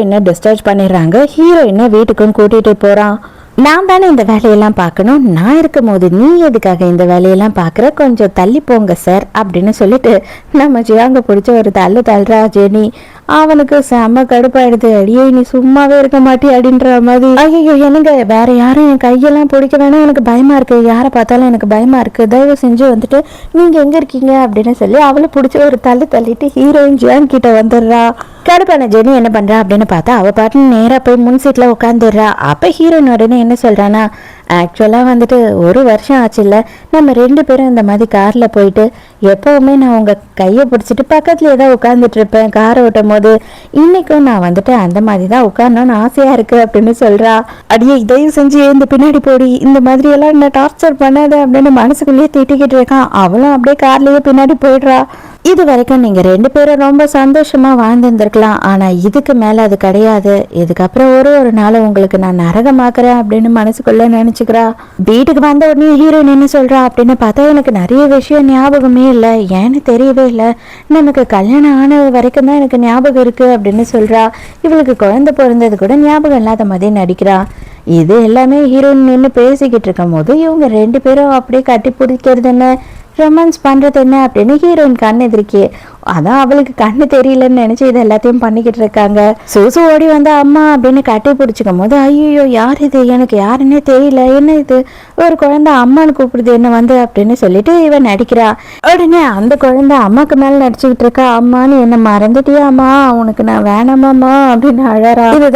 என்ன டிஸ்சார்ஜ் பண்ணிடுறாங்க? ஹீரோயினை வீட்டுக்கும் கூட்டிட்டு போறான். நான் தானே இந்த வேலையெல்லாம் பார்க்கணும்? நான் இருக்கும் போது நீ எதுக்காக இந்த வேலையெல்லாம் பார்க்குற? கொஞ்சம் தள்ளி போங்க சார் அப்படின்னு சொல்லிட்டு நம்ம ஜியாங்க பிடிச்ச ஒரு தள்ளு தள்ளுறா ஜெனி. அவனுக்கு செம்ம கடுப்பாயிடுது. அடியே நீ சும்மாவே இருக்க மாட்டி அப்படின்ற மாதிரி. ஐயோ என்னங்க வேற யாரும் என் கையெல்லாம் பிடிக்க வேணாம். எனக்கு பயமா இருக்கு. யாரை பார்த்தாலும் எனக்கு பயமா இருக்கு. தயவு செஞ்சு வந்துட்டு நீங்க எங்க இருக்கீங்க? அப்படின்னு சொல்லி அவளை பிடிச்ச ஒரு தள்ளு தள்ளிட்டு ஹீரோயின் ஜியான் கிட்ட வந்துடுறா. கடுப்பான ஜெனி என்ன பண்ணுறா அப்படின்னு பார்த்தா அவ பாட்டு நேரா போய் முன் சீட்ல உட்காந்துடுறா அப்ப ஹீரோயின் உடனே என்ன சொல்கிறான்னா ஆக்சுவலா வந்துட்டு ஒரு வருஷம் ஆச்சுல்ல நம்ம ரெண்டு பேரும் இந்த மாதிரி கார்ல போயிட்டு எப்பவுமே நான் உங்க கையை பிடிச்சிட்டு பக்கத்துலயே தான் உட்காந்துட்டு இருப்பேன். காரை ஓட்டும் போது இன்னைக்கும் நான் வந்துட்டு அந்த மாதிரி தான் உட்காரணும்னு ஆசையா இருக்கு அப்படின்னு சொல்றா. அடியே இதையும் செஞ்சு இந்த பின்னாடி போடி? இந்த மாதிரி எல்லாம் என்ன டார்ச்சர் பண்ணாத? அப்படின்னு மனசுக்குள்ளேயே திட்டிக்கிட்டு இருக்கான். அவளும் அப்படியே கார்லயே பின்னாடி போயிடுறா. இது வரைக்கும் நீங்க ரெண்டு பேரும் ரொம்ப சந்தோஷமா வாழ்ந்துருந்துருக்கலாம். ஆனா இதுக்கு மேல அது கிடையாது. இதுக்கப்புறம் ஒரு ஒரு நாள் உங்களுக்கு நான் நரகமாக்குறேன் அப்படின்னு மனசுக்குள்ள நினைச்சுக்கிறா. வீட்டுக்கு வந்த உடனே ஹீரோயின் என்ன சொல்றா அப்படின்னு பார்த்தா எனக்கு நிறைய விஷயம் ஞாபகமே இல்லை. ஏன்னு தெரியவே இல்லை. நமக்கு கல்யாணம் ஆன வரைக்கும் தான் எனக்கு ஞாபகம் இருக்கு அப்படின்னு சொல்றா. இவளுக்கு குழந்தை பிறந்தது கூட ஞாபகம் இல்லாத மாதிரி நடிக்கிறா. இது எல்லாமே ஹீரோயின் நின்று பேசிக்கிட்டு இருக்கும் போது இவங்க ரெண்டு பேரும் அப்படியே கட்டி பிடிக்கிறது என்ன? ரொமான்ஸ் பண்றது என்ன அப்படின்னு ஹீரோயின் கண் எதிர்க்கே. அதான் அவளுக்கு கண்ணு தெரியலன்னு நினைச்சு இது எல்லாத்தையும் பண்ணிக்கிட்டு இருக்காங்க. சூசு ஓடி வந்து அம்மா அப்படின்னு கட்டி பிடிச்சிக்கும் போது ஐயோ யார் இது? எனக்கு யாருன்னே தெரியல. என்ன இது? ஒரு குழந்தை அம்மான்னு கூப்பிடுது. என்ன வந்து? அப்படின்னு சொல்லிட்டு இவன் நடிக்கிறா. உடனே அந்த குழந்தை அம்மாக்கு மேல நடிச்சுக்கிட்டு இருக்கா. அம்மான்னு என்ன மறந்துட்டியா அம்மா உனக்கு நான் வேணாமாம்மா. அப்படின்னு அழறா. இதுதான்